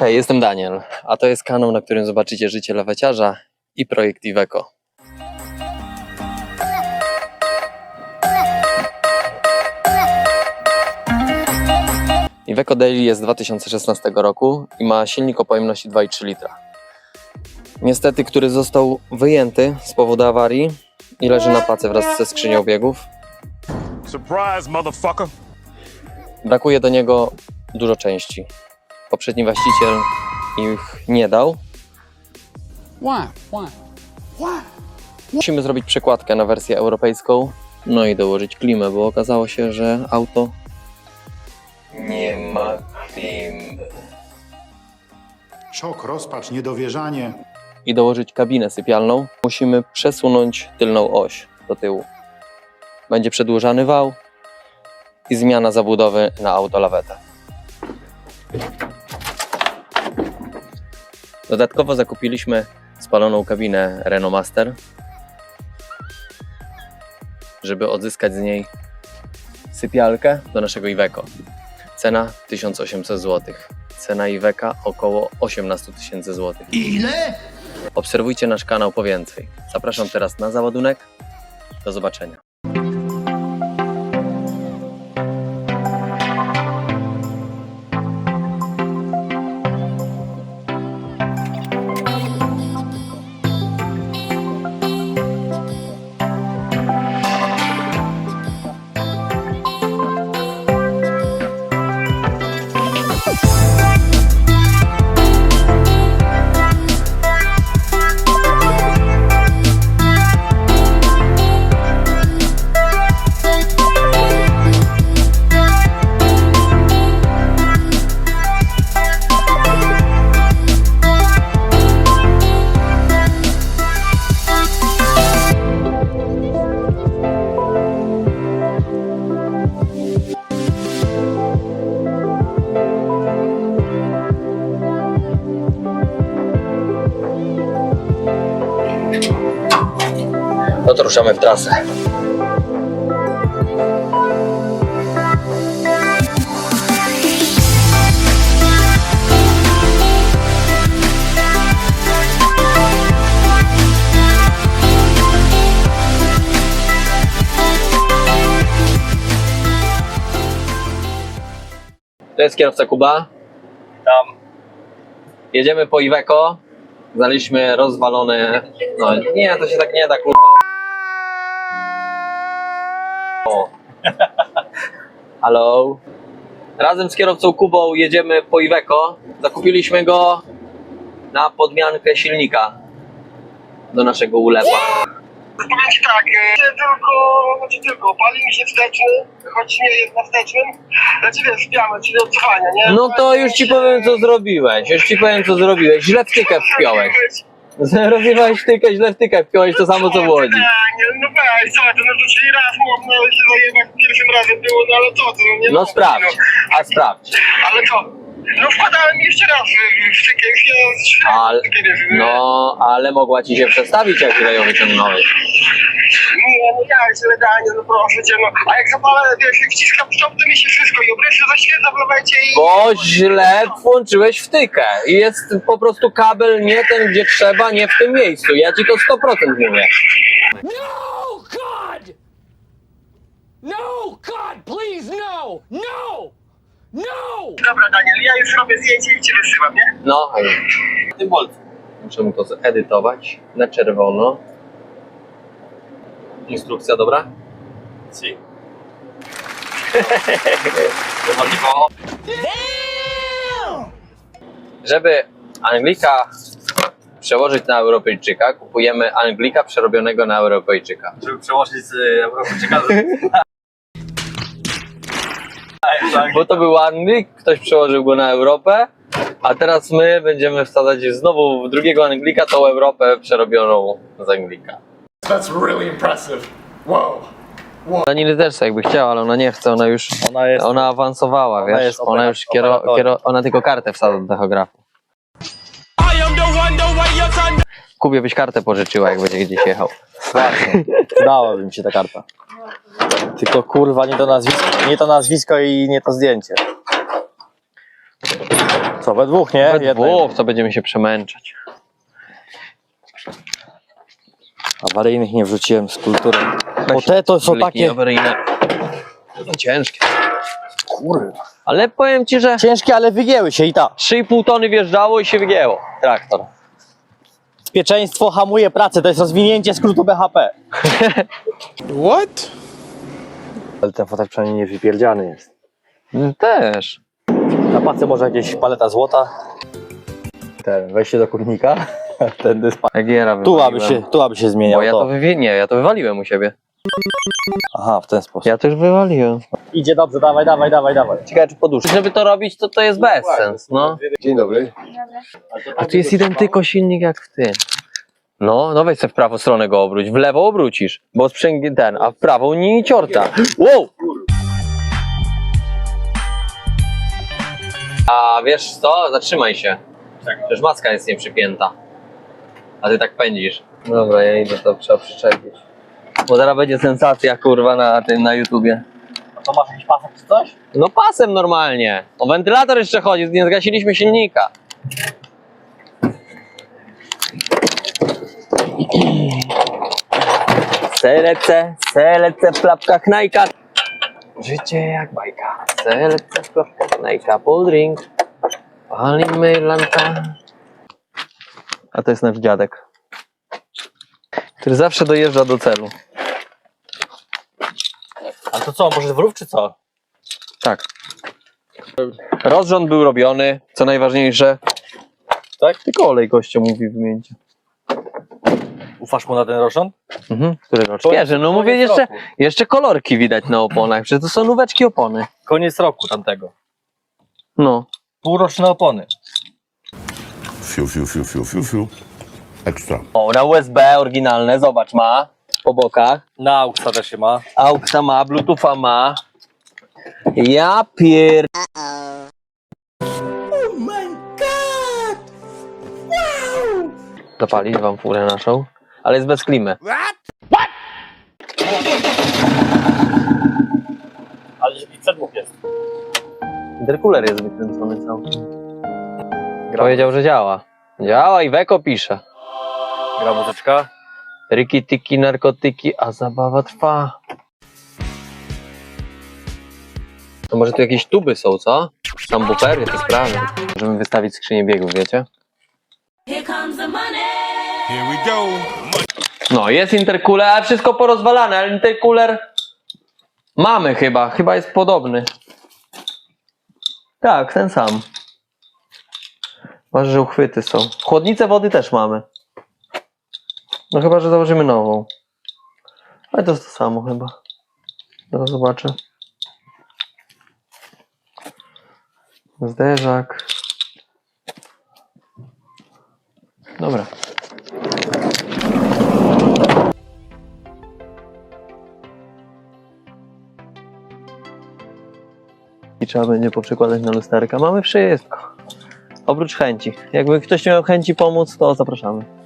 Hej, jestem Daniel, a to jest kanał, na którym zobaczycie życie laweciarza i projekt Iveco. Iveco Daily jest z 2016 roku i ma silnik o pojemności 2,3 litra. Niestety, który został wyjęty z powodu awarii i leży na pace wraz ze skrzynią biegów. Surprise, motherfucker. Brakuje do niego dużo części. Poprzedni właściciel ich nie dał. Musimy zrobić przekładkę na wersję europejską, no i dołożyć klimę, bo okazało się, że auto nie ma klimy. Szok, rozpacz, niedowierzanie. I dołożyć kabinę sypialną. Musimy przesunąć tylną oś do tyłu. Będzie przedłużany wał i zmiana zabudowy na auto lawetę. Dodatkowo zakupiliśmy spaloną kabinę Renault Master, żeby odzyskać z niej sypialkę do naszego Iveco. Cena 1800 zł. Cena Iveca około 18 tysięcy złotych. Ile? Obserwujcie nasz kanał po więcej. Zapraszam teraz na załadunek. Do zobaczenia. Ruszamy w trasę. To jest kierowca Kuba. Tam. Jedziemy po Iveco. Znaliśmy rozwalone. No nie, to się tak nie da, kurwa. O. Halo. Razem z kierowcą Kubą jedziemy po Iveco. Zakupiliśmy go na podmiankę silnika do naszego. Powiem ci tak, e, tylko, znaczy tylko, pali mi się wsteczny, choć nie jest na wstecznym, znaczy wiesz, spiamy, czyli od cofania, nie? No to już ci powiem co zrobiłeś. Już ci powiem co zrobiłeś. Źle wtykę wpiąłeś. Rozjebałeś wtykę, źle wtykę wpiąłeś to samo co w Łodzi. No weź, co ty, no to czyli raz można się zajebać, pierwszym razem było, no ale co ty, no nie No no, sprawdź, no. a sprawdź. Ale co? No wpadałem jeszcze raz w- wiesz, nie? no, ale mogła ci się przestawić jak źle ją wyciągnąłeś. Nie, no ja jest Daniel, no proszę cię, no. A jak zapalę, wiesz, jak wciskam stop, to mi się wszystko i obreszcie zaświeca w lewecie i... Bo źle włączyłeś wtykę i jest po prostu kabel nie ten gdzie trzeba, nie w tym miejscu. Ja ci to 100% mówię. No, God! No, God, please, no! No! No! Dobra, Daniel, ja już robię zdjęcie i ci wysyłam, nie? No, tym Muszę mu to zedytować na czerwono. Instrukcja dobra? Si. Żeby Anglika przełożyć na Europejczyka, kupujemy Anglika przerobionego na Europejczyka. żeby przełożyć z Europejczyka. Bo to był Anglik, ktoś przełożył go na Europę, a teraz my będziemy wsadzać znowu w drugiego Anglika tą Europę przerobioną z Anglika. That's really impressive. Wow. Daniny też jakby chciała, ale ona nie chce, ona już Ona jest... ona awansowała, Ona wiesz, jest ona już kiero, operatorem. kiero, ona tylko kartę wsadza do tachografu. Kubie byś kartę pożyczyła, jak będzie gdzieś jechał. Właśnie. Dałaby mi się ta karta. Tylko kurwa nie to nazwisko, nie to nazwisko i nie to zdjęcie. Co, we dwóch, nie? We Jedna- dwóch to będziemy się przemęczać. Awaryjnych nie wrzuciłem z kultury. Bo te to są Bliki takie awaryjne. No, ciężkie. Kurwa. Ale powiem ci, że ciężkie, ale wygięły się i tak. 3,5 tony wjeżdżało i się wygięło. Traktor. Bezpieczeństwo hamuje pracę, to jest rozwinięcie skrótu BHP. What? Ale ten fotel przynajmniej nie wypierdziany jest. Mm, Też. Na pace może jakieś paleta złota. Ten, wejście do kurnika. Ten dyspa. Egiera Tu wywaliłem. aby się, tu aby się zmieniał. Bo ja to. to wywie... Nie, ja to wywaliłem u siebie. Aha, w ten sposób. Ja to już wywaliłem. Idzie dobrze, dawaj, dawaj, dawaj, dawaj. Ciekawe czy poduszki. Żeby to robić, to to jest bez sens, no. Dzień dobry. A tu jest identyko silnik jak w tym. No, no weź sobie w prawą stronę go obróć, w lewo obrócisz, bo sprzęgnie ten, a w prawą nie ciorta. Wow! A wiesz co? Zatrzymaj się. Przecież maska jest nieprzypięta. A ty tak pędzisz. Dobra, ja idę to trzeba przyczepić. Bo zaraz będzie sensacja kurwa na tym na YouTubie. To masz jakiś pasek czy coś? No pasem normalnie. O wentylator jeszcze chodzi, nie zgasiliśmy silnika. Selecę, selecę w klapkach Nike. Życie jak bajka. Selecę w klapkach Nike. Pull drink. Palimy lanta. A to jest nasz dziadek. Który zawsze dojeżdża do celu. A to co, może wrów czy co? Tak. Rozrząd był robiony, co najważniejsze. Tak? Tylko olej gościu mówi wymienić. Ufasz mu na ten rozrząd? Mhm. Którego? Koniec- Świeże, no mówię koniec jeszcze, roku. jeszcze kolorki widać na oponach, przecież to są nóweczki opony. Koniec roku tamtego. No. Półroczne opony. Fiu, fiu, fiu, fiu, fiu, fiu. Ekstra. O, na USB oryginalne, zobacz, ma po bokach. Na AUXa też się ma. AUXa ma, Bluetootha ma. Ja pier... Zapalić wam furę naszą, ale jest bez klimy. Ale i przedmuch jest. Intercooler jest wykręcony całkiem. Powiedział, że działa. Działa i Weko pisze. Gra muzyczka. Ryki, tyki, narkotyki, a zabawa trwa. To może tu jakieś tuby są, co? Tam bufery, te sprawy. Możemy wystawić skrzynię biegów, wiecie? Here comes the money. Here we go. No, jest intercooler, ale wszystko porozwalane, ale intercooler mamy chyba, chyba jest podobny. Tak, ten sam. Chyba, że uchwyty są. Chłodnicę wody też mamy. No chyba, że założymy nową. Ale to jest to samo chyba. Zobaczę. Zderzak. Dobra. I trzeba będzie poprzykładać na lusterka. Mamy wszystko. Oprócz chęci. Jakby ktoś miał chęci pomóc, to zapraszamy.